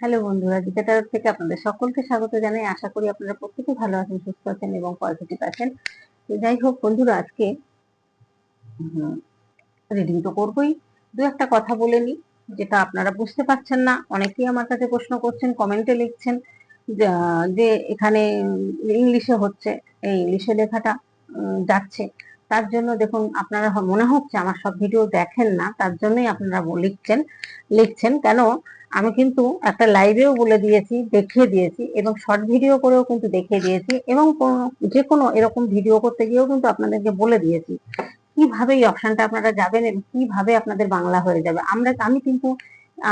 Hello বন্ধুরা গীতাটার থেকে আপনাদের সকলকে স্বাগত জানাই। আশা করি আপনারা প্রত্যেকে ভালো আছেন, সুস্থ আছেন এবং পজিটিভ আছেন। যাই হোক বন্ধুরা, আজকে রিডিং তো করবোই। দু একটা কথা বলে নিই, যেটা আপনারা বুঝতে পারছেন না। অনেকেই আমার কাছে প্রশ্ন করছেন কমেন্টে লিখছেন, যে এখানে ইংলিশে হচ্ছে, এই ইংলিশে লেখাটা যাচ্ছে। তার জন্য দেখুন, আপনারা মনে হচ্ছে আমার সব ভিডিও দেখেন না, তার জন্যই আপনারা লিখছেন লিখছেন। কেন? আমি কিন্তু একটা লাইভেও বলে দিয়েছি, দেখিয়ে দিয়েছি এবং শর্ট ভিডিও করেও কিন্তু দেখিয়ে দিয়েছি এবং যে কোনো এরকম ভিডিও করতে গিয়েও কিন্তু আপনাদেরকে বলে দিয়েছি। কীভাবে এই অপশনটা আপনারা যাবেন এবং কীভাবে আপনাদের বাংলা হয়ে যাবে? আমরা, আমি কিন্তু,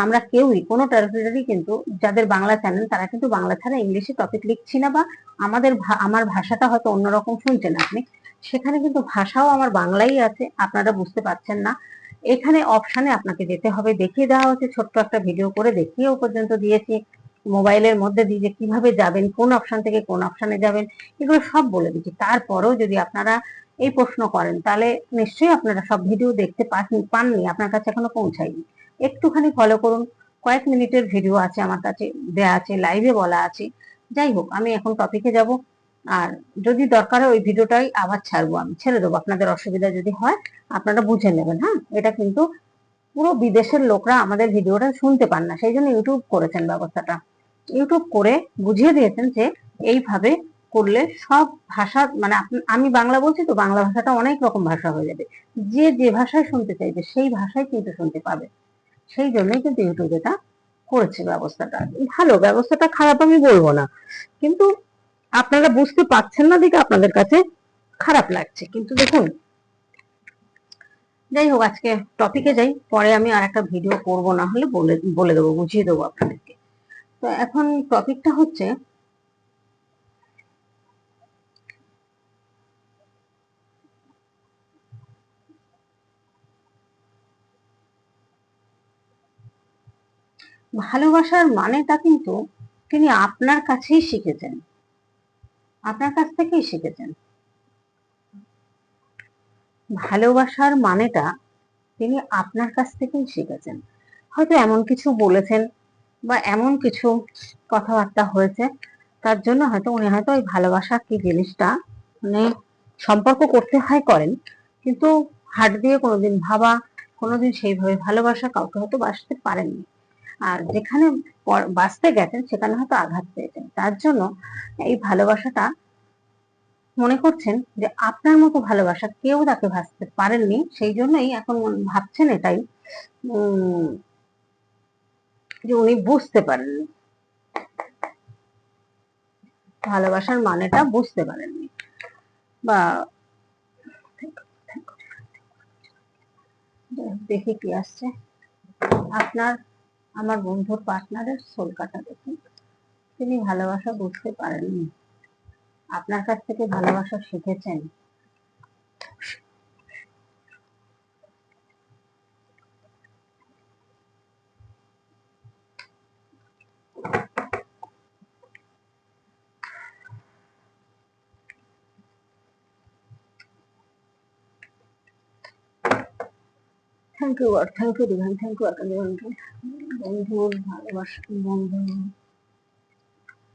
আমরা কেউই, কোনো টার্গেটারই কিন্তু যাদের বাংলা চ্যানেল তারা কিন্তু বাংলা ছাড়া ইংলিশে টপিক লিখছি না বা আমাদের আমার ভাষাটা হয়তো অন্যরকম শুনছেন আপনি। সেখানে কিন্তু ভাষাও আমার বাংলাই আছে, আপনারা বুঝতে পারছেন না। এখানে অপশানে আপনাকে যেতে হবে। দেখিয়ে দেওয়া হচ্ছে ছোট্ট একটা ভিডিও করে দেখিয়েও পর্যন্ত দিয়েছি। মোবাইলের মধ্যে দিয়ে যে কীভাবে যাবেন, কোন অপশান থেকে কোন অপশানে যাবেন, এগুলো সব বলে দিচ্ছি। তারপরেও যদি আপনারা এই প্রশ্ন করেন, তাহলে নিশ্চয়ই আপনারা সব ভিডিও দেখতে পান- পাননি, আপনার কাছে এখনও পৌঁছায়নি। একটুখানি ফলো করুন। কয়েক মিনিটের ভিডিও আছে আমার কাছে, দেয়া আছে লাইভে বলা আছে। যাই হোক, আমি এখন টপিকে যাব। আর যদি দরকার হয় ওই ভিডিওটাই আবার ছাড়বো আমি, ছেড়ে দেবো। আপনাদের অসুবিধা যদি হয়, আপনারা বুঝে নেবেন হ্যাঁ? এটা কিন্তু পুরো বিদেশের লোকরা আমাদের ভিডিওটা শুনতে পান না, সেই জন্য ইউটিউব করেছেন ব্যবস্থাটা। ইউটিউব করে বুঝিয়ে দিয়েছেন যে এইভাবে করলে সব ভাষা মানে আমি বাংলা বলছি তো, বাংলা ভাষাটা অনেক রকম ভাষা হয়ে যাবে। যে যে ভাষায় শুনতে চাইবে, সেই ভাষায় কিন্তু শুনতে পাবে। সেই জন্যই কিন্তু ইউটিউব এটা করেছে ব্যবস্থাটা। ভালো, ব্যবস্থাটা খারাপ আমি বলব না। কিন্তু আপনারা বুঝতে পারছেন না দেখে আপনাদের কাছে খারাপ লাগছে। কিন্তু দেখুন, যাই হোক, আজকে টপিকে যাই, পরে আমি আর একটা ভিডিও করব, না হলে বলে বলে দেবো, বুঝিয়ে দেবো আপনাদেরকে। তো এখন টপিকটা হচ্ছে, ভালোবাসার মানেটা কিন্তু তিনি আপনার কাছেই শিখেছেন। আপনার কাছ থেকেই শিখেছেন। ভালোবাসার মানেটা তিনি আপনার কাছ থেকেই শিখেছেন। হয়তো এমন কিছু বলেছেন বা এমন কিছু কথাবার্তা হয়েছে, তার জন্য হয়তো উনি হয়তো ওই ভালোবাসা কি জিনিসটা মানে সম্পর্ক করতে হয় করেন, কিন্তু হাট দিয়ে কোনোদিন ভাবা, কোনোদিন সেইভাবে ভালোবাসা কাউকে হয়তো বাসতে পারেননি। আর যেখানে বাঁচতে গেছেন, সেখানে হয়তো আঘাত পেয়েছেন। তার জন্য এই ভালোবাসাটা মনে করছেন যে আপনার মতো ভালোবাসা কেউ তাকে ভাসতে পারেননি, সেই জন্যই এখন ভাবছেন এটাই যে উনি বুঝতে পারেননি। ভালোবাসার মানেটা বুঝতে পারেননি। বা দেখি কি আসছে। আপনার আমার বন্ধুর পার্টনারের সোল কাটা দেখুন। তিনি ভালোবাসা বুঝতে পারেননি। আপনার কাছ থেকে ভালোবাসা শিখেছেন। Thank you thank you thank you Akash বন্ধু বন্ধুর ভালোবাসা বন্ধু।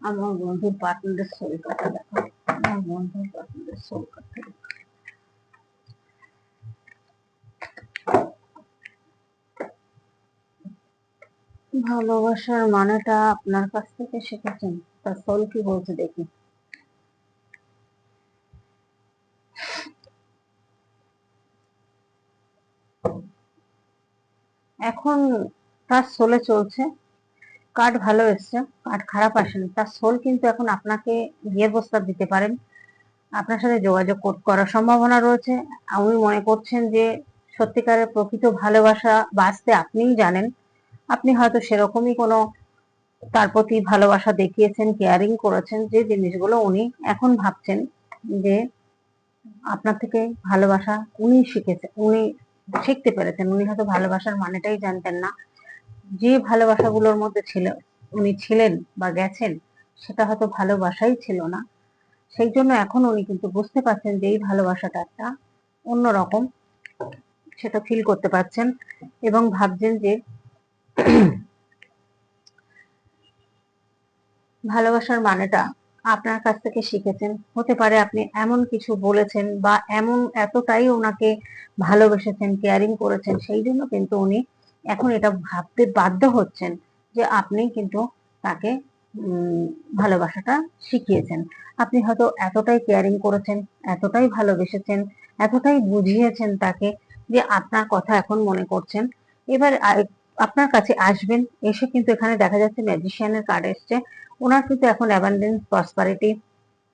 আমার বন্ধুর পার্টনারের সোল কাটা দেখো। আমার বন্ধুর পার্টনারের কাটা দেখো। ভালোবাসার মানেটা আপনার কাছ থেকে শিখেছেন? তার সোল কি বলছে দেখি। এখন তার সোলে চলছে। কার্ড ভালো এসছে কার্ড খারাপ আসেনি। তার সোল কিন্তু এখন আপনাকে বিয়ের প্রস্তাব দিতে পারেন। আপনার সাথে যোগাযোগ করার সম্ভাবনা রয়েছে। উনি মনে করছেন যে সত্যিকারের প্রকৃত ভালোবাসা বাঁচতে আপনিই জানেন। আপনি হয়তো সেরকমই কোনো তার প্রতি ভালোবাসা দেখিয়েছেন কেয়ারিং করেছেন যে জিনিসগুলো উনি এখন ভাবছেন যে আপনার থেকে ভালোবাসা উনি শিখেছেন উনি শিখতে পেরেছেন। উনি হয়তো ভালোবাসার মানেটাই জানতেন না। যে ভালোবাসাগুলোর মধ্যে ছিল, উনি ছিলেন বা গেছেন, সেটা হয়তো ভালোবাসাই ছিল না। সেই জন্য এখন উনি কিন্তু বুঝতে পারছেন যে এই ভালোবাসাটা একটা অন্যরকম, সেটা ফিল করতে পারছেন এবং ভাবছেন যে ভালোবাসার মানেটা আপনার কাছ থেকে শিখেছেন। হতে পারে আপনি এমন কিছু বলেছেন বা এমন এতটাই ওনাকে ভালোবেসেছেন কেয়ারিং করেছেন, সেই জন্য কিন্তু উনি এখন এটা ভাবতে বাধ্য হচ্ছেন যে আপনি কিন্তু তাকে ভালোবাসাটা শিখিয়েছেন। আপনি হয়তো এতটাই কেয়ারিং করেছেন, এতটাই ভালোবেসেছেন, এতটাই বুঝিয়েছেন তাকে যে আপনার কথা এখন মনে করছেন। এবার আপনার কাছে আসবেন, এসে কিন্তু এখানে দেখা যাচ্ছে ম্যাজিশিয়ানের কার্ড এসছে। ওনার কিন্তু এখন অ্যাবান্ডেন্স প্রসপারিটি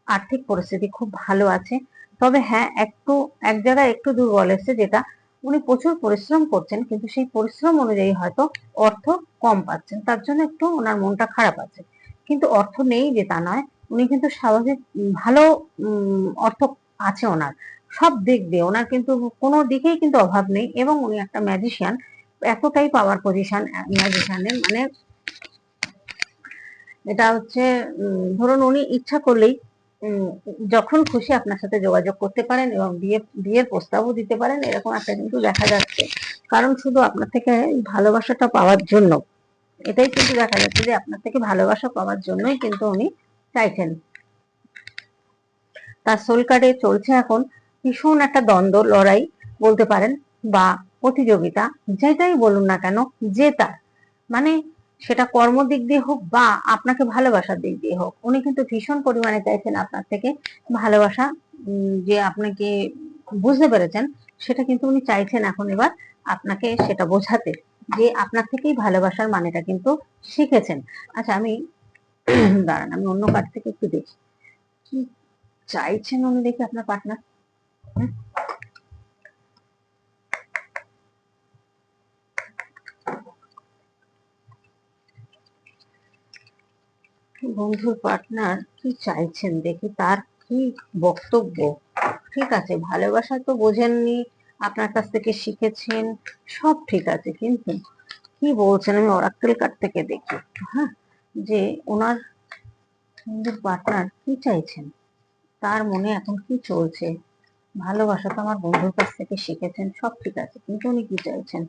আর্থিক পরিস্থিতি খুব ভালো আছে। তবে হ্যাঁ একটু, এক জায়গায় একটু দুর্বল এসছে যেটা উনি প্রচুর পরিশ্রম করছেন, কিন্তু সেই পরিশ্রম অনুযায়ী হয়তো অর্থ কম পাচ্ছেন। তার জন্য একটু ওনার মনটা খারাপ আছে। কিন্তু অর্থ নেই যে তা নয়, উনি কিন্তু স্বাভাবিক ভালো অর্থ আছে ওনার। সব দিক দিয়ে ওনার কিন্তু কোনো দিকেই কিন্তু অভাব নেই এবং উনি একটা ম্যাজিশিয়ান এতটাই পাওয়ার পজিশন ম্যাজিশিয়ানের মানে এটা হচ্ছে ধরুন উনি ইচ্ছা করলেই যখন খুশি আপনার সাথে যোগাযোগ করতে পারেন এবং বিয়ে বিয়ের প্রস্তাবও দিতে পারেন, এরকম একটা কিন্তু দেখা যাচ্ছে। কারণ শুধু আপনার থেকে ভালোবাসাটা পাওয়ার জন্য, এটাই কিন্তু দেখা যাচ্ছে যে আপনার থেকে ভালোবাসা পাওয়ার জন্যই কিন্তু উনি চাইছেন। তার সোল কার্ডে চলছে এখন ভীষণ একটা দ্বন্দ্ব, লড়াই বলতে পারেন, বা প্রতিযোগিতা, যেটাই বলুন না কেন জেতার মানে সেটা কর্ম দিক দিয়ে হোক বা আপনাকে ভালোবাসার দিক দিয়ে হোক, উনি কিন্তু ভীষণ পরিমাণে চাইছেন আপনার থেকে ভালোবাসা যে আপনাকে বুঝতে পেরেছেন, সেটা কিন্তু উনি চাইছেন এখন এবার আপনাকে সেটা বোঝাতে, যে আপনার থেকেই ভালোবাসার মানেটা কিন্তু শিখেছেন। আচ্ছা আমি দাঁড়ান, আমি অন্য কার্ড থেকে একটু দেখি। কি চাইছেন উনি দেখি আপনার পার্টনার বন্ধুর পার্টনার কি চাইছেন? দেখি তার কি বক্তব্য। ঠিক আছে ভালোবাসা তো বোঝেননি আপনার কাছ থেকে শিখেছেন সব ঠিক আছে কিন্তু কি বলছেন আমি অরাক্কেল কার্ড থেকে দেখি। একটু, হ্যাঁ যে ওনার বন্ধুর পার্টনার কি চাইছেন? তার মনে এখন কি চলছে? ভালোবাসা তো আমার বন্ধুর কাছ থেকে শিখেছেন সব ঠিক আছে কিন্তু উনি কি চাইছেন?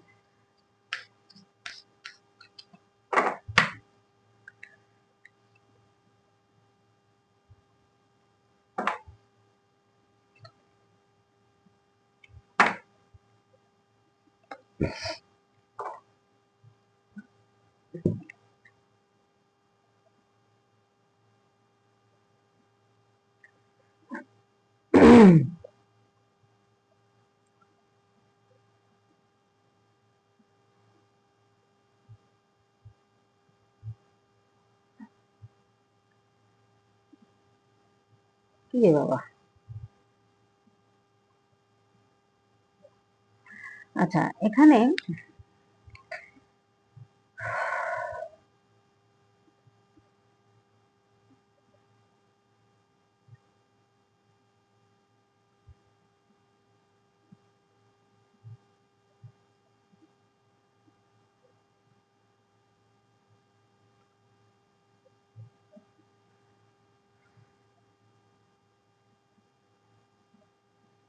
কি রে বাবা আচ্ছা এখানে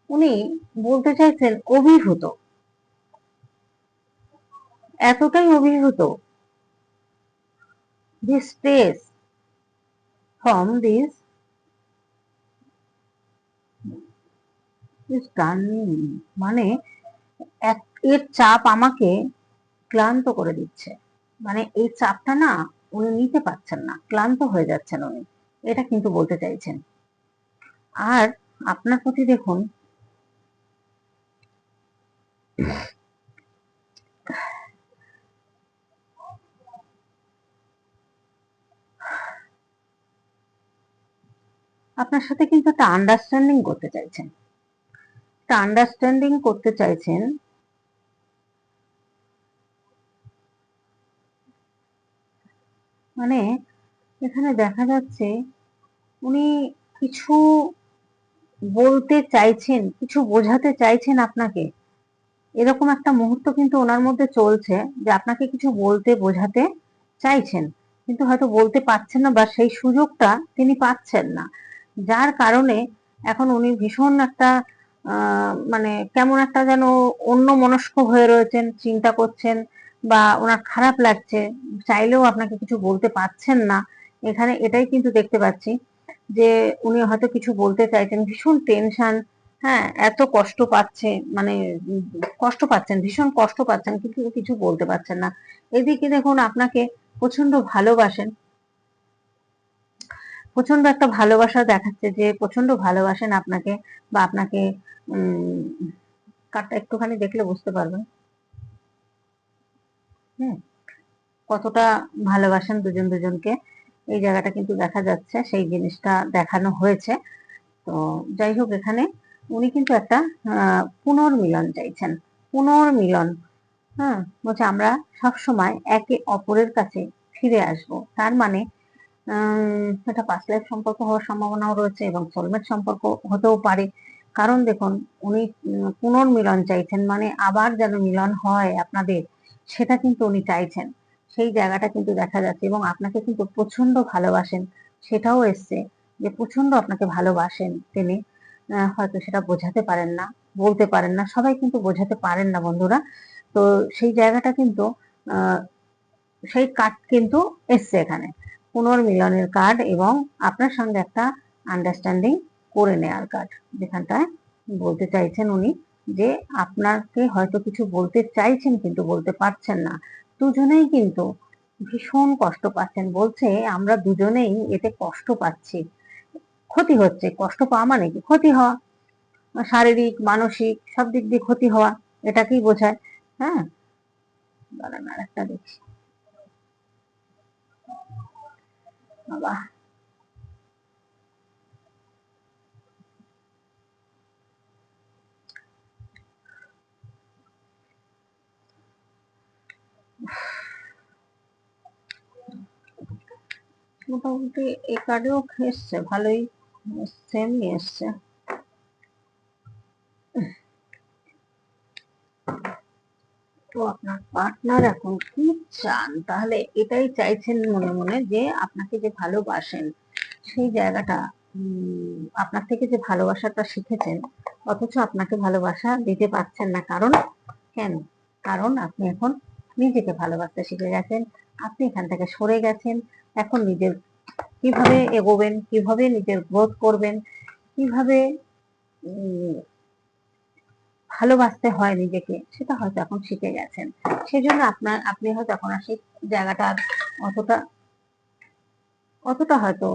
উনি বলতে চাইছেন অভিভূত। এতটাই অভিভূত। This turning মানে এর চাপ আমাকে ক্লান্ত করে দিচ্ছে। মানে এই চাপটা না উনি নিতে পারছেন না, ক্লান্ত হয়ে যাচ্ছেন উনি। এটা কিন্তু বলতে চাইছেন। আর আপনার প্রতি দেখুন আপনার সাথে কিন্তু একটা আন্ডারস্ট্যান্ডিং করতে চাইছেন। একটা আন্ডারস্ট্যান্ডিং করতে চাইছেন মানে এখানে দেখা যাচ্ছে উনি কিছু বলতে চাইছেন, কিছু বোঝাতে চাইছেন আপনাকে। এরকম একটা মুহূর্ত কিন্তু ওনার মধ্যে চলছে যে আপনাকে কিছু বলতে বোঝাতে চাইছেন। কিন্তু হয়তো বলতে পারছেন না বা সেই সুযোগটা তিনি পাচ্ছেন না। যার কারণে এখন উনি ভীষণ একটা মানে কেমন একটা যেন অন্য মনস্ক হয়ে রয়েছেন, চিন্তা করছেন বা ওনার খারাপ লাগছে, চাইলেও আপনাকে কিছু বলতে পারছেন না। এখানে এটাই কিন্তু দেখতে পাচ্ছি যে উনি হয়তো কিছু বলতে চাইছেন, ভীষণ টেনশন হ্যাঁ এত কষ্ট পাচ্ছে মানে কষ্ট পাচ্ছেন, ভীষণ কষ্ট পাচ্ছেন, কিন্তু কিছু বলতে পারছেন না। এদিকে দেখুন, আপনাকে প্রচণ্ড ভালোবাসেন। প্রচণ্ড একটা ভালোবাসা দেখাচ্ছে যে প্রচণ্ড ভালোবাসেন আপনাকে বা আপনাকে কার্ডটা একটুখানি দেখলে বুঝতে পারবেন। হুম, কতটা ভালোবাসেন দুজন দুজনকে। এই জায়গাটা কিন্তু দেখা যাচ্ছে, সেই জিনিসটা দেখানো হয়েছে। তো যাই হোক, এখানে উনি কিন্তু একটা পুনর্মিলন চাইছেন। পুনর্মিলন হ্যাঁ বলছে আমরা সব সময় একে অপরের কাছে ফিরে আসব। তার মানে এটা পাস্ট লাইফ সম্পর্ক হওয়ার সম্ভাবনাও রয়েছে এবং সোলমেট সম্পর্ক হতেও পারে। কারণ দেখুন, উনি পুনর্মিলন চাইছেন মানে আবার যেন মিলন হয় আপনাদের, সেটা কিন্তু উনি চাইছেন। সেই জায়গাটা কিন্তু দেখা যাচ্ছে এবং আপনাকে কিন্তু প্রচণ্ড ভালোবাসেন। সেটাও এসছে যে প্রচণ্ড আপনাকে ভালোবাসেন তিনি। হয়তো সেটা বোঝাতে পারেন না, বলতে পারেন না, সবাই কিন্তু বোঝাতে পারেন না বন্ধুরা। তো সেই জায়গাটা কিন্তু সেই কার্ড কিন্তু এসছে এখানে। পুনর্মিলনের কার্ড এবং আপনার সঙ্গে একটা আন্ডারস্ট্যান্ডিং করে নেওয়ার কার্ড যেখানটায় বলতে চাইছেন উনি যে আপনাকে হয়তো কিছু বলতে চাইছেন কিন্তু বলতে পারছেন না। দুজনেই কিন্তু ভীষণ কষ্ট পাচ্ছেন। বলছে, আমরা দুজনেই এতে কষ্ট পাচ্ছি। ক্ষতি হচ্ছে। কষ্ট পাওয়া মানে কি? ক্ষতি হওয়া। শারীরিক, মানসিক সব দিক দিয়ে ক্ষতি হওয়া। এটাকেই বোঝায়? হ্যাঁ? দাঁড়ান আর একটা দেখছি। মোটামুটি এই কার্ডেও এসছে ভালোই সেমই এসছে তো আপনার পার্টনার এখন কি চান, তাহলে এটাই চাইছেন মনে মনে যে আপনাকে যে ভালোবাসেন, সেই জায়গাটা আপনার থেকে যে ভালোবাসাটা শিখেছেন, অথচ আপনাকে ভালোবাসা দিতে পারছেন না। কারণ, কেন? কারণ আপনি এখন নিজেকে ভালোবাসতে শিখে গেছেন, আপনি এখান থেকে সরে গেছেন, এখন নিজের কীভাবে এগোবেন, কীভাবে নিজের গ্রোথ করবেন, কীভাবে ভালোবাসতে হয় নিজেকে, সেটা হয়তো এখন শিখে গেছেন। সেজন্য আপনার, আপনি হয়তো এখন আর সেই জায়গাটা অতটা অতটা হয়তো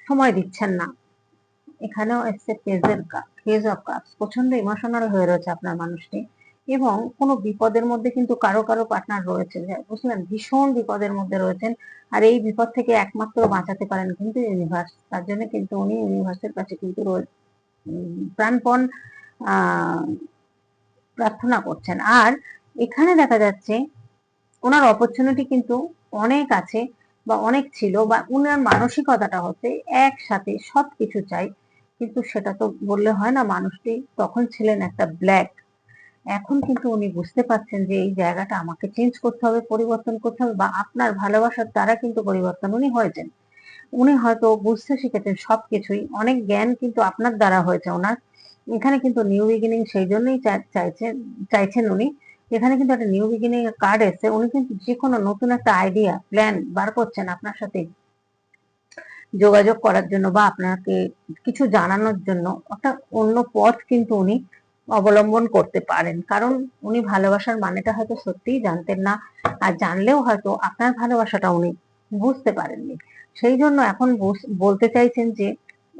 সময় দিচ্ছেন না। এখানেও এসছে পেজের পেজ অফ কাপস প্রচণ্ড ইমোশনাল হয়ে রয়েছে আপনার মানুষটি। এবং কোনো বিপদের মধ্যে কিন্তু কারও কারও পার্টনার রয়েছে। বুঝলেন, ভীষণ বিপদের মধ্যে রয়েছেন। আর এই বিপদ থেকে একমাত্র বাঁচাতে পারেন কিন্তু ইউনিভার্স তার জন্য কিন্তু উনি ইউনিভার্সের কাছে কিন্তু প্রাণপণ প্রার্থনা করছেন। আর এখানে দেখা যাচ্ছে ওনার অপরচুনিটি কিন্তু অনেক আছে বা অনেক ছিল বা উনার মানসিকতাটা হচ্ছে একসাথে সবকিছু চাই। কিন্তু সেটা তো বললে হয় না, মানুষটি তখন ছিলেন একটা ব্ল্যাক। এখন কিন্তু উনি বুঝতে পারছেন যে এই জায়গাটা আমাকে চেঞ্জ করতে হবে, পরিবর্তন করতে হবে বা আপনার ভালোবাসার দ্বারা কিন্তু পরিবর্তন উনি হয়েছেন। উনি হয়তো বুঝতে শিখেছেন সবকিছুই, অনেক জ্ঞান কিন্তু আপনার দ্বারা হয়েছে ওনার। এখানে কিন্তু নিউ বিগিনিং সেই জন্যই চাইছেন চাইছেন উনি। এখানে কিন্তু একটা নিউ বিগিনিং এর কার্ড এসে উনি কিন্তু যে কোনো নতুন একটা আইডিয়া প্ল্যান বার করছেন আপনার সাথে যোগাযোগ করার জন্য বা আপনাকে কিছু জানানোর জন্য। একটা অন্য পথ কিন্তু উনি অবলম্বন করতে পারেন। কারণ উনি ভালোবাসার মানেটা হয়তো সত্যিই জানতেন না। আর জানলেও হয়তো আপনার ভালোবাসাটা উনি বুঝতে পারেননি। সেই জন্য এখন বলতে চাইছেন যে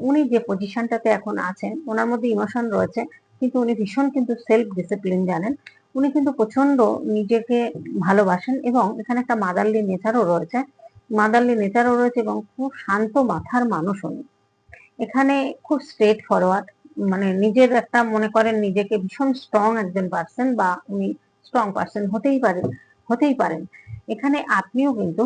উনি যে পজিশনটাতে এখন আছেন, ওনার মধ্যে ইমোশন রয়েছে, কিন্তু উনি ভীষণ কিন্তু সেলফ ডিসিপ্লিন জানেন। উনি কিন্তু প্রচণ্ড নিজেকে ভালোবাসেন এবং এখানে একটা মাদারলি নেচারও রয়েছে। মাদারলি নেচারও রয়েছে এবং খুব শান্ত মাথার মানুষ উনি। এখানে খুব স্ট্রেট ফরওয়ার্ড মানে নিজের একটা মনে করেন নিজেকে ভীষণ স্ট্রং একজন পার্সন বা উনি স্ট্রং পার্সন হতেই পারেন হতেই পারেন। এখানে আপনিও কিন্তু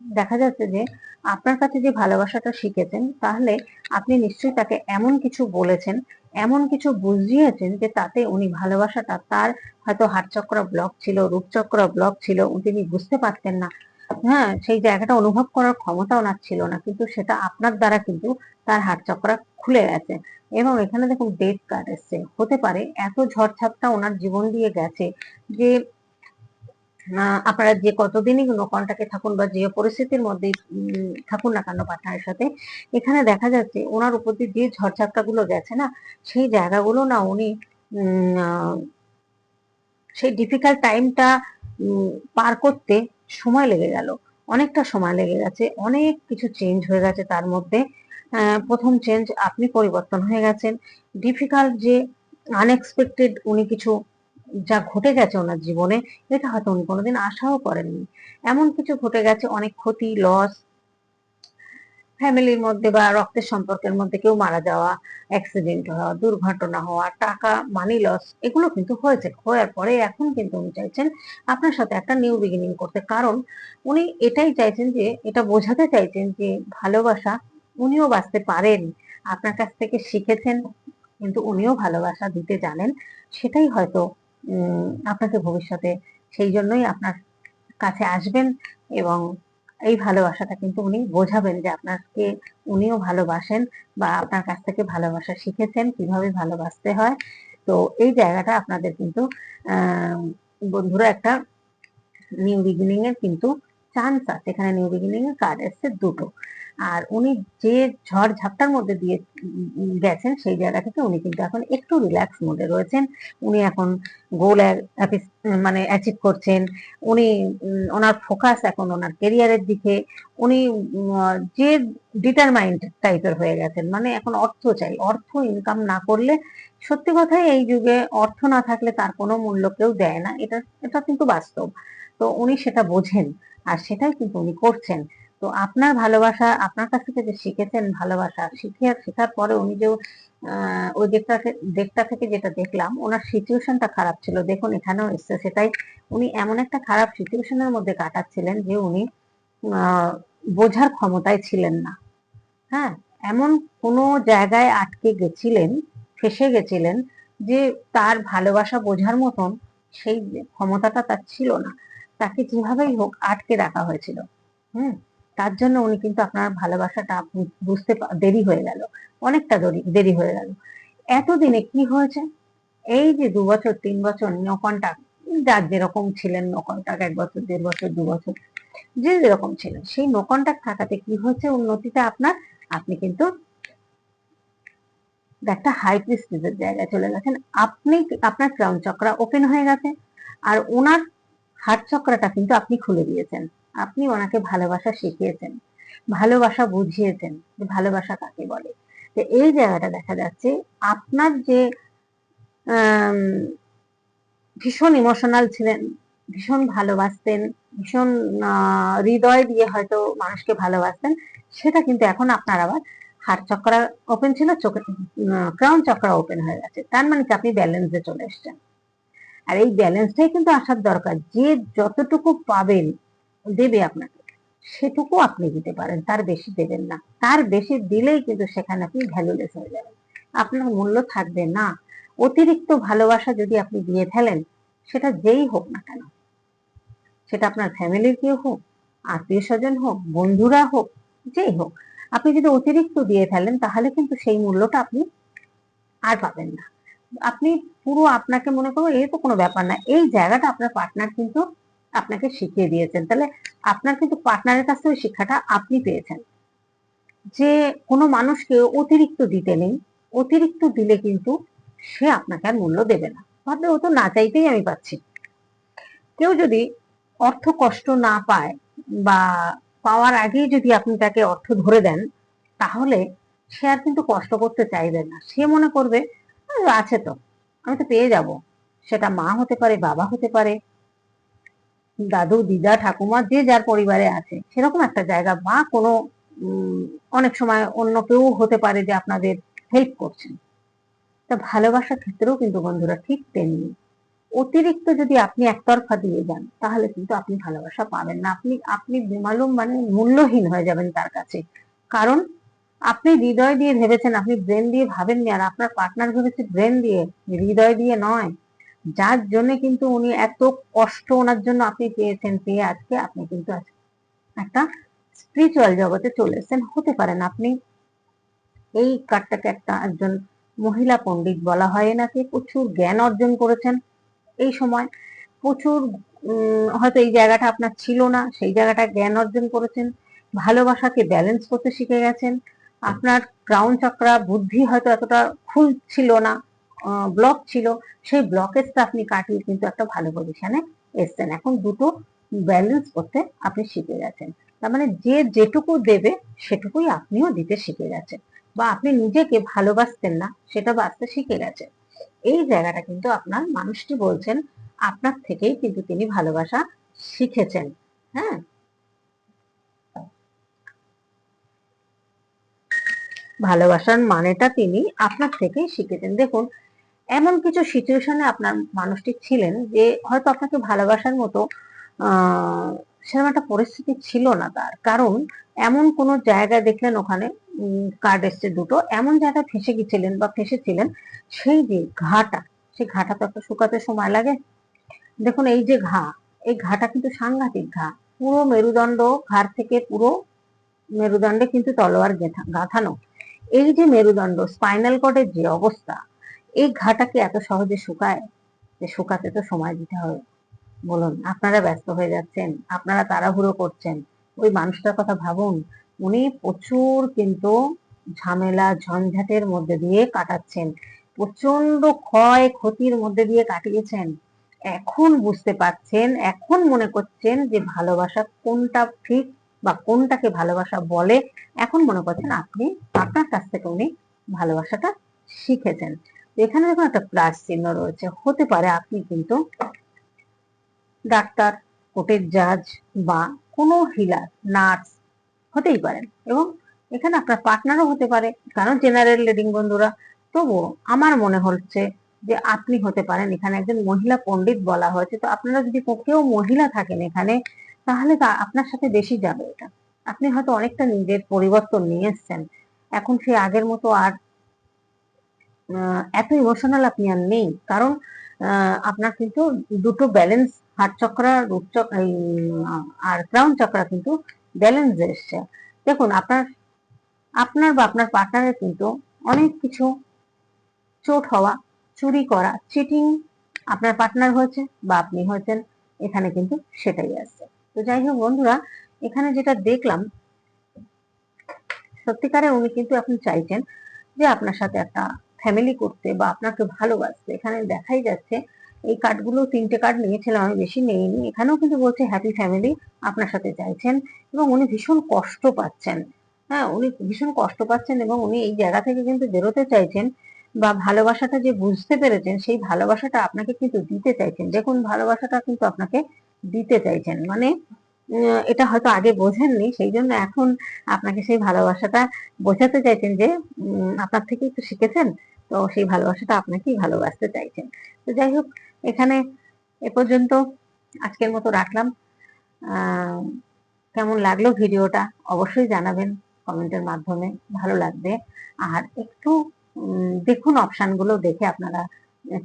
দেখা যাচ্ছে যে আপনার কাছে যে ভালোবাসাটা শিখেছেন, তাহলে আপনি নিশ্চয়ই তাকে এমন কিছু বলেছেন, এমন কিছু বুঝিয়েছেন যে তাতে উনি ভালোবাসাটা তার হয়তো হাটচক্র ব্লক ছিল, রূপচক্র ব্লক ছিল, তিনি বুঝতে পারতেন না। হ্যাঁ সেই জায়গাটা অনুভব করার ক্ষমতা ওনার ছিল না, কিন্তু সেটা আপনার দ্বারা কিন্তু তার হাটচক্র খুলে গেছে। এবং এখানে দেখুন ডেট কার্ড এসছে। হতে পারে এত ঝড়ঝাপটা ওনার জীবন দিয়ে গেছে যে আপনারা যে কতদিনই কোনো কন্টাক্টে থাকুন বা যে পরিস্থিতির মধ্যে থাকুন না কেন পার্টনারের সাথে, এখানে দেখা যাচ্ছে ওনার উপর দিয়ে যে ঝড়ঝাপটা গুলো গেছে না, সেই জায়গাগুলো না উনি সেই ডিফিকাল্ট টাইমটা পার করতে সময় লেগে গেল। অনেকটা সময় লেগে গেছে, অনেক কিছু চেঞ্জ হয়ে গেছে তার মধ্যে। প্রথম চেঞ্জ আপনি পরিবর্তন হয়ে গেছেন। ডিফিকাল্ট যে আনএক্সপেক্টেড উনি কিছু যা ঘটে গেছে ওনার জীবনে, এটা হয়তো উনি কোনোদিন আশাও করেননি। এমন কিছু ঘটে গেছে, অনেক ক্ষতি লস ফ্যামিলির মধ্যে বা রক্তের সম্পর্কের মধ্যে কেউ মারা যাওয়া অ্যাক্সিডেন্ট হওয়া, দুর্ঘটনা হওয়া, টাকা মানি লস এগুলো কিন্তু হয়েছে। হওয়ার পরে এখন কিন্তু উনি চাইছেন আপনার সাথে একটা নিউ বিগিনিং করতে। কারণ উনি এটাই চাইছেন যে, এটা বোঝাতে চাইছেন যে, ভালোবাসা উনিও বাঁচতে পারেন। আপনার কাছ থেকে শিখেছেন, কিন্তু উনিও ভালোবাসা দিতে জানেন। সেটাই হয়তো আপনাকে ভবিষ্যতে সেই জন্যই আপনার কাছে আসবেন এবং এই ভালোবাসাটা কিন্তু উনি বোঝাবেন যে আপনাকে উনিও ভালোবাসেন বা আপনার কাছ থেকে ভালোবাসা শিখেছেন, কীভাবে ভালোবাসতে হয়। তো এই জায়গাটা আপনাদের কিন্তু বন্ধুরা একটা নিউ বিগিনিং এর কিন্তু চান্স আছে। এখানে নিউ বিগিনিং এর কার্ড এসছে দুটো। আর উনি যে ঝড় ঝাপটার মধ্যে দিয়ে গেছেন, সেই জায়গা থেকে উনি কিন্তু এখন একটু রিল্যাক্স মোডে রয়েছেন। উনি এখন গোল মানে অ্যাচিভ করছেন। উনি ওনার ফোকাস এখন ওনার কেরিয়ারের দিকে। উনি যে ডিটারমাইন্ড টাইপের হয়ে গেছেন মানে এখন অর্থ চাই। অর্থ ইনকাম না করলে সত্যি কথাই এই যুগে অর্থ না থাকলে তার কোনো মূল্য কেউ দেয় না। এটা এটা কিন্তু বাস্তব। তো উনি সেটা বোঝেন। আর সেটাই কিন্তু উনি করছেন। তো আপনার ভালোবাসা, আপনার কাছ থেকে যে শিখেছেন ভালোবাসা, শিখে শেখার পরে উনি যে ওই দিকটা দিকটা থেকে যেটা দেখলাম, ওনার সিচুয়েশনটা খারাপ ছিল। দেখুন, এখানেও এসছে সেটাই। উনি এমন একটা খারাপ সিচুয়েশনের মধ্যে কাটাচ্ছিলেন যে উনি বোঝার ক্ষমতায় ছিলেন না। হ্যাঁ এমন কোনো জায়গায় আটকে গেছিলেন, ফেসে গেছিলেন যে তার ভালোবাসা বোঝার মতন সেই ক্ষমতাটা তার ছিল না। তাকে যেভাবেই হোক আটকে রাখা হয়েছিল। হুম তার জন্য উনি কিন্তু আপনার ভালোবাসাটা বুঝতে দেরি হয়ে গেল। অনেকটা দেরি হয়ে গেল। এতদিনে কি হয়েছে? এই যে দু বছর, তিন বছর নো কন্টাক্ট যার যেরকম ছিলেন নো এক বছর, দেড় বছর, দু বছর, যে যেরকম ছিলেন, সেই নো থাকাতে কি হয়েছে? উন্নতিটা আপনার, আপনি কিন্তু একটা হাই প্রেস্টিজের জায়গায় চলে গেছেন। আপনি আপনার ক্রাউন চক্রা ওপেন হয়ে গেছে। আর ওনার হার্ট চক্রাটা কিন্তু আপনি খুলে দিয়েছেন। আপনি ওনাকে ভালোবাসা শিখিয়েছেন, ভালোবাসা বুঝিয়েছেন, যে ভালোবাসা কাকে বলে। তো এই জায়গাটা দেখা যাচ্ছে আপনার যে ভীষণ ইমোশনাল ছিলেন, ভীষণ ভালোবাসতেন, ভীষণ হৃদয় দিয়ে হয়তো মানুষকে ভালোবাসতেন, সেটা কিন্তু এখন আপনার আবার হার্ট চক্র ওপেন ছিল, চোখে ক্রাউন চক্র ওপেন হয়ে গেছে। তার মানে কি আপনি ব্যালেন্সে চলে এসছেন। আর এই ব্যালেন্সটাই কিন্তু আসার দরকার। যে যতটুকু পাবেন দেবে আপনাকে। সেটুকু আপনি দিতে পারেন, তার বেশি দেবেন না। তার বেশি দিলেই কিন্তু সেখানে আপনি ভ্যালুলেস হয়ে যাবেন। আপনার মূল্য থাকবে না। অতিরিক্ত ভালোবাসা যদি আপনি দিয়ে ফেলেন, সেটা যেই হোক না কেন। সেটা আপনার ফ্যামিলির কেউ হোক আত্মীয় স্বজন হোক, বন্ধুরা হোক, যেই হোক। আপনি যদি অতিরিক্ত দিয়ে ফেলেন, তাহলে কিন্তু সেই মূল্যটা আপনি আর পাবেন না। আপনি পুরো আপনাকে মনে করো এই তো কোনো ব্যাপার না। এই জায়গাটা আপনার পার্টনার কিন্তু আপনাকে শিখিয়ে দিয়েছেন। তাহলে আপনার কিন্তু পার্টনারের কাছ থেকে শিক্ষাটা আপনি পেয়েছেন। যে কোনো মানুষকে অতিরিক্ত দিতে নেই, অতিরিক্ত দিলে কিন্তু সে আপনাকে আর মূল্য দেবে না। ভাববে, ও তো না চাইতেই আমি পাচ্ছি। কেউ যদি অর্থ কষ্ট না পায় বা পাওয়ার আগেই যদি আপনি তাকে অর্থ ধরে দেন, তাহলে সে আর কিন্তু কষ্ট করতে চাইবে না। সে মনে করবে আছে তো, আমি তো পেয়ে যাব। সেটা মা হতে পারে, বাবা হতে পারে দাদু, দিদা, ঠাকুমা, যে যার পরিবারে আছে, সেরকম একটা জায়গা বা কোনো অনেক সময় অন্য কেউ হতে পারে যে আপনাদের হেল্প করছেন। তা ভালোবাসার ক্ষেত্রেও কিন্তু বন্ধুরা ঠিক তেমনি। অতিরিক্ত যদি আপনি একতরফা দিয়ে যান, তাহলে কিন্তু আপনি ভালোবাসা পাবেন না। আপনি আপনি বেমালুম মানে মূল্যহীন হয়ে যাবেন তার কাছে। কারণ আপনি হৃদয় দিয়ে ভেবেছেন, আপনি ব্রেন দিয়ে ভাবেননি, আর আপনার পার্টনার ভেবেছে ব্রেন দিয়ে হৃদয় দিয়ে নয়। যার জন্য কিন্তু উনি এত কষ্ট ওনার জন্য আপনি পেয়েছেন, পেয়ে আজকে আপনি কিন্তু একটা স্পিরিচুয়াল জগতে চলে এসেছেন। হতে পারেন আপনি এই কার্ডটাকে একটা একজন মহিলা পণ্ডিত বলা হয় এনাকে, প্রচুর জ্ঞান অর্জন করেছেন। এই সময় প্রচুর হয়তো এই জায়গাটা আপনার ছিল না, সেই জায়গাটা জ্ঞান অর্জন করেছেন, ভালোবাসাকে ব্যালেন্স করতে শিখে গেছেন। আপনার ক্রাউন চক্রা বুদ্ধি হয়তো এতটা খুলছিল না ব্লক ছিল, সেই ব্লকেজটা আপনি কাটিয়ে কিন্তু একটা ভালো পজিশনে এসছেন। এখন দুটো ব্যালেন্স করতে আপনি শিখে গেছেন। তার মানে যে যেটুকু দেবে, সেটুকুই আপনিও দিতে শিখে গেছেন। বা আপনি নিজেকে ভালোবাসতেন না, সেটা বাঁচতে শিখে গেছেন। এই জায়গাটা কিন্তু আপনার, মানুষটি বলছেন, আপনার থেকেই কিন্তু তিনি ভালোবাসা শিখেছেন। হ্যাঁ? ভালোবাসার মানেটা তিনি আপনার থেকেই শিখেছেন। দেখুন এমন কিছু সিচুয়েশনে আপনার মানুষটি ছিলেন যে হয়তো আপনাকে ভালোবাসার মতো সেরকম একটা পরিস্থিতি ছিল না তার। কারণ এমন কোন জায়গায় দেখলেন ওখানে কার্ড এসছে দুটো, এমন জায়গায় ফেসে গেছিলেন বা ফেসেছিলেন, সেই যে ঘাটা, সেই ঘাটা তো একটা শুকাতে সময় লাগে? দেখুন, এই যে ঘা, এই ঘাটা কিন্তু সাংঘাতিক ঘা। পুরো মেরুদণ্ড, ঘাড় থেকে পুরো মেরুদণ্ডে কিন্তু তলোয়ার গাঁথানো। এই যে মেরুদণ্ড স্পাইনাল কর্ডের যে অবস্থা এই ঘাটাকে এত সহজে শুকায় যে শুকাতে তো সময় দিতে হবে। বলুন, আপনারা ব্যস্ত হয়ে যাচ্ছেন, আপনারা তাড়াহুড়ো করছেন, ওই মানুষটার কথা ভাবুন, উনি প্রচুর কিন্তু ঝামেলা, ঝঞ্ঝাটের মধ্যে দিয়ে কাটাচ্ছেন প্রচণ্ড ক্ষয় ক্ষতির মধ্যে দিয়ে কাটিয়েছেন। এখন বুঝতে পারছেন, এখন মনে করছেন যে ভালোবাসা কোনটা ঠিক বা কোনটাকে ভালোবাসা বলে, এখন মনে করছেন আপনি, আপনার কাছ থেকে উনি ভালোবাসাটা শিখেছেন। এখানে দেখুন একটা প্লাস চিহ্ন রয়েছে। হতে পারে আপনি কিন্তু ডাক্তার, কোর্টের জাজ বা কোনো হিলার নার্স হতেই পারেন। এবং এখানে আপনার পার্টনারও হতে পারে, কারণ জেনারেল লিডিং বন্ধুরা। তবুও আমার মনে হচ্ছে যে আপনি হতে পারেন, এখানে একজন মহিলা পণ্ডিত বলা হয়েছে। তো আপনারা যদি কেউ মহিলা থাকেন এখানে, তাহলে আপনার সাথে বেশি যাবে এটা। আপনি হয়তো অনেকটা নিজের পরিবর্তন নিয়ে এসছেন। এখন সে আগের মতো আর এত ইমোশনাল আপনি আর নেই। কারণ আপনার কিন্তু দুটো ব্যালেন্স হার্ট চক্রা রূপ চক্র আর ক্রাউন চক্রা কিন্তু ব্যালেন্স এসছে। দেখুন, আপনার আপনার বা আপনার পার্টনারের কিন্তু অনেক কিছু চোট হওয়া, চুরি করা চিটিং আপনার পার্টনার হয়েছে বা আপনি হয়েছেন, এখানে কিন্তু সেটাই আসছে তো যাই হোক বন্ধুরা, এখানে যেটা দেখলাম, সত্যিকারে উনি কিন্তু এখন চাইছেন যে আপনার সাথে একটা ফ্যামিলি করতে বা আপনাকে ভালোবাসতে, এখানে দেখাই যাচ্ছে, এই কার্ডগুলো তিনটে কার্ড নিয়েছিলাম, আমি বেশি নেইনি। এখানেও কিন্তু বলছে হ্যাপি ফ্যামিলি আপনার সাথে চাইছেন এবং উনি ভীষণ কষ্ট পাচ্ছেন। হ্যাঁ উনি ভীষণ কষ্ট পাচ্ছেন এবং উনি এই জায়গা থেকে কিন্তু বেরোতে চাইছেন বা ভালোবাসাটা যে বুঝতে পেরেছেন, সেই ভালোবাসাটা আপনাকে কিন্তু দিতে চাইছেন। দেখুন ভালোবাসাটা কিন্তু আপনাকে দিতে চাইছেন। মানে এটা হয়তো আগে বোঝেননি, সেই জন্য এখন আপনাকে সেই ভালোবাসাটা বোঝাতে চাইছেন যে আপনার থেকে একটু শিখেছেন? তো সেই ভালোবাসাটা আপনাকেই ভালোবাসতে চাইছেন। তো যাই হোক, এখানে এ পর্যন্ত আজকের মতো রাখলাম। কেমন লাগল ভিডিওটা অবশ্যই জানাবেন কমেন্টের মাধ্যমে, ভালো লাগবে। আর একটু দেখুন অপশানগুলো দেখে আপনারা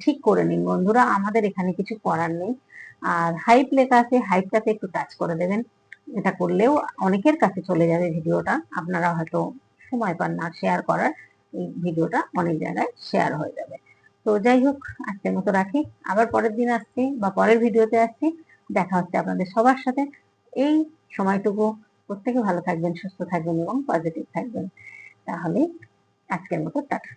ঠিক করে নিন। বন্ধুরা, আমাদের এখানে কিছু করার নেই। আর হাইপ লেখা আছে হাইপটাতে একটু টাচ করে দেবেন। এটা করলেও অনেকের কাছে চলে যাবে ভিডিওটা। আপনারা হয়তো সময় পান না শেয়ার করার। এই ভিডিওটা অনেক জায়গায় শেয়ার হয়ে যাবে। তো যাই হোক, আজকের মতো রাখি। আবার পরের দিন আসছি বা পরের ভিডিওতে আসছি। দেখা হচ্ছে আপনাদের সবার সাথে। এই সময়টুকু প্রত্যেকে ভালো থাকবেন, সুস্থ থাকবেন এবং পজিটিভ থাকবেন। তাহলে আজকের মতো টাটা।